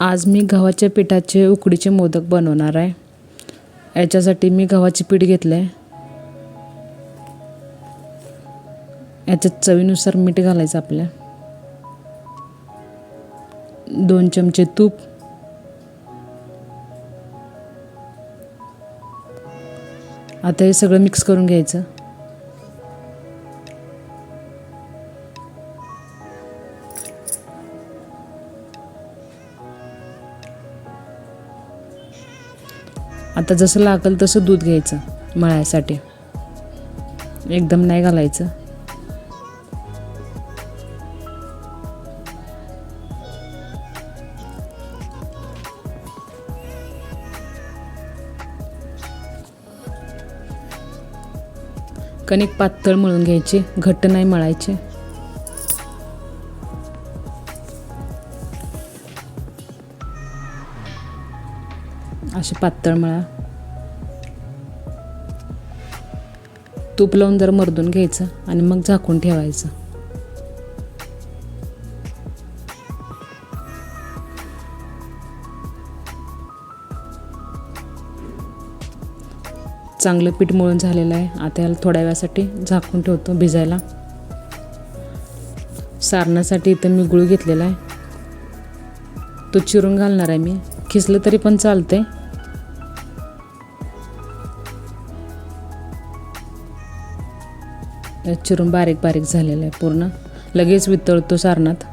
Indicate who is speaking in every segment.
Speaker 1: आज मी गव्हाच्या पिठाचे उकडीचे मोदक बनवणार आहे. याच्यासाठी मी गव्हाचे पीठ घेतलं. आहे याच्यात चवीनुसार मीठ घालायचं आपल्या. दोन चमचे तूप. आता हे सगळं मिक्स करून घ्यायचं. आता जसं लागेल तसं दूध घ्यायचं मळायसाठी. एकदम नाही घालायचं. कणिक पातळ मळून घ्यायची घट्ट नाही मळायचे. असे पातळ मळा. तूप लावून जर मर्दून घ्यायचं आणि मग झाकून ठेवायचं. चांगलं पीठ मळून झालेलं आहे. आता याला थोड्या वेळासाठी झाकून ठेवतो भिजायला. सारण्यासाठी इथं मी गुळ घेतलेला आहे. तो चिरून घालणार आहे मी. खिसलं तरी पण चालते चिरून बारीक बारीक झालेलं आहे पूर्ण. लगेच वितळतो सारणात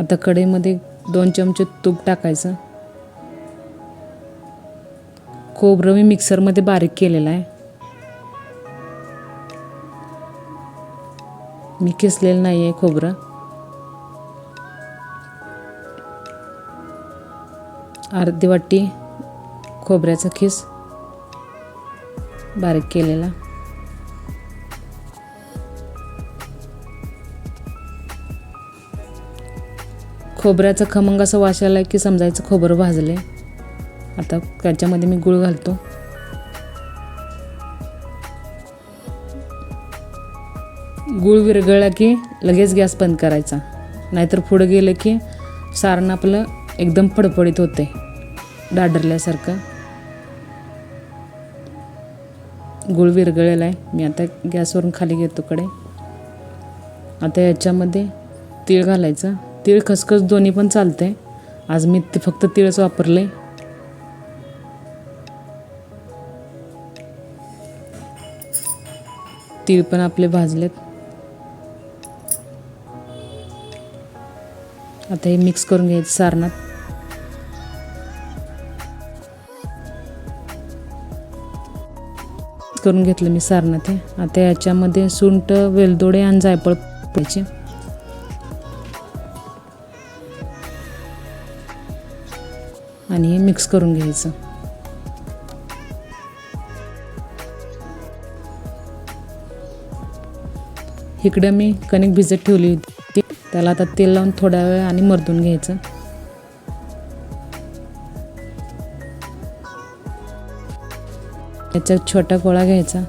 Speaker 1: आता कढईमध्ये दोन चमचे तूप टाकायचं. खोबरं मी मिक्सरमध्ये बारीक केलेलं आहे. मी किसलेलं नाही आहे खोबरं. अर्धी वाटी खोबऱ्याचा खीस. बारीक केलेला. खोबऱ्याचं खमंग असं वास की समजायचं खोबरं भाजले. आता त्याच्यामध्ये मी गुळ घालतो. गुळ विरघळला की लगेच गॅस बंद करायचा. नाहीतर पुढं गेलं की सारण आपलं एकदम फडफडीत होते. डाडरल्यासारखं गुळ विरघळलेला आहे. मी आता गॅसवरून खाली घेतो कडे आता याच्यामध्ये तीळ घालायचं. तीळ खसखस दोन्ही पण चालतं आहे आज मी ते फक्त तीळच वापरले तीळ पण आपले भाजलेत. आता हे मिक्स करून घ्यायचं सारणात. करून घेतलं मी सारणात ते. आता याच्यामध्ये सुंट वेलदोडे आणि जायफळ पाहिजे आणि हे मिक्स करून घ्यायचं. इकडं मी कणिक भिजत ठेवली होती. त्याला आता तेल लावून थोड्या वेळ आणि मर्दून घ्यायचं. याच्यात छोटा गोळा घ्यायचा.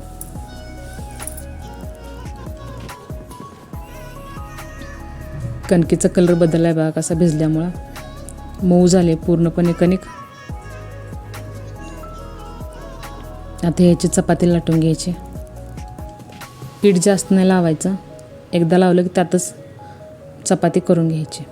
Speaker 1: कणकीचा कलर बदललाय बघा कसा भिजल्यामुळं. मऊ झाले पूर्णपणे कणिक. आता ह्याची चपाती लाटून घ्यायची. पीठ जास्त नाही लावायचं. एकदा लावलं की त्यातच चपाती करून घ्यायची.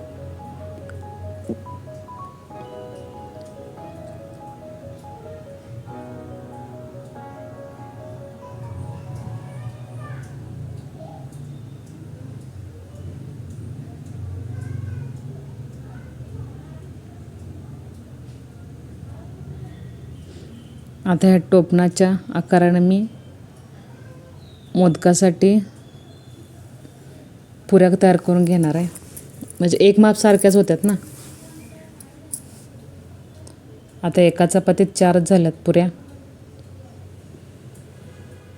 Speaker 1: आता ह्या टोपणाच्या आकारानं मी मोदकासाठी पुऱ्या तयार करून घेणार आहे. म्हणजे एक माप सारख्याच होत्यात ना? आता एका चपातीत चारच झाल्यात पुऱ्या.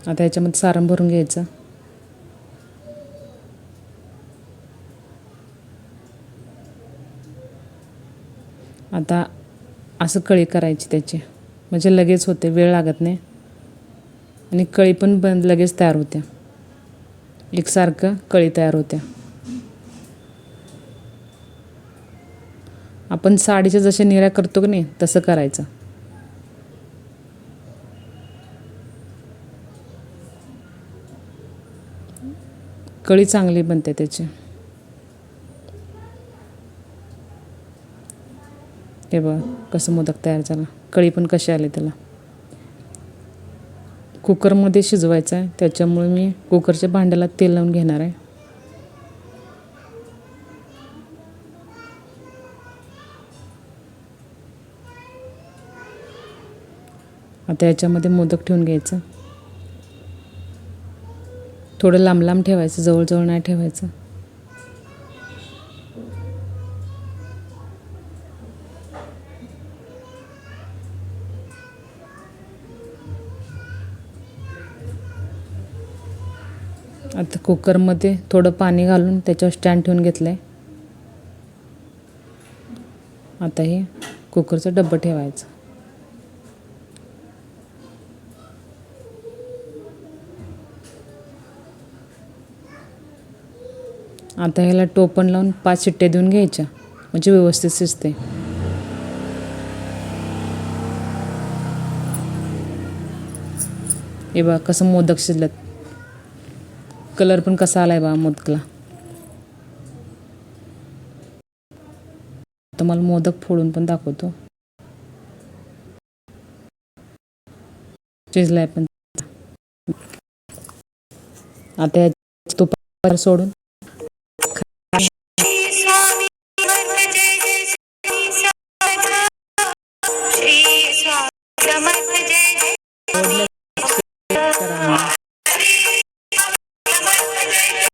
Speaker 1: आता याच्यामध्ये सारण भरून घ्यायचं. आता असं कळी करायची त्याची. म्हणजे लगेच होते वेळ लागत नाही. आणि कळी पण बंद लगेच तयार होत्या. एकसारखं कळी तयार होत्या. आपण साडीच्या जशा निऱ्या करतो की नाही तसं करायचं. कळी चांगली बनते त्याची. हे बघ कसं मोदक तयार झाला. कळी पण कशी आली त्याला. कुकरमध्ये शिजवायचं आहे त्याच्यामुळे मी कुकरच्या भांड्याला तेल लावून घेणार आहे. आता याच्यामध्ये मोदक ठेवून घ्यायचं. थोडं लांब लांब ठेवायचं जवळजवळ नाही ठेवायचं. आता कुकरमध्ये थोडं पाणी घालून त्याच्यावर स्टँड ठेवून घेतलं आहे आता हे कुकरचं डब्बं ठेवायचं. आता ह्याला टोपण लावून पाच शिट्ट्या देऊन घ्यायच्या. म्हणजे व्यवस्थित शिजते हे बघा कसं मोदक शिजलं कलर पण कसा आलाय बा मोदकला? तुम्हाला मोदक फोडून पण दाखवतो. शिजलाय पण. आता या सोडून.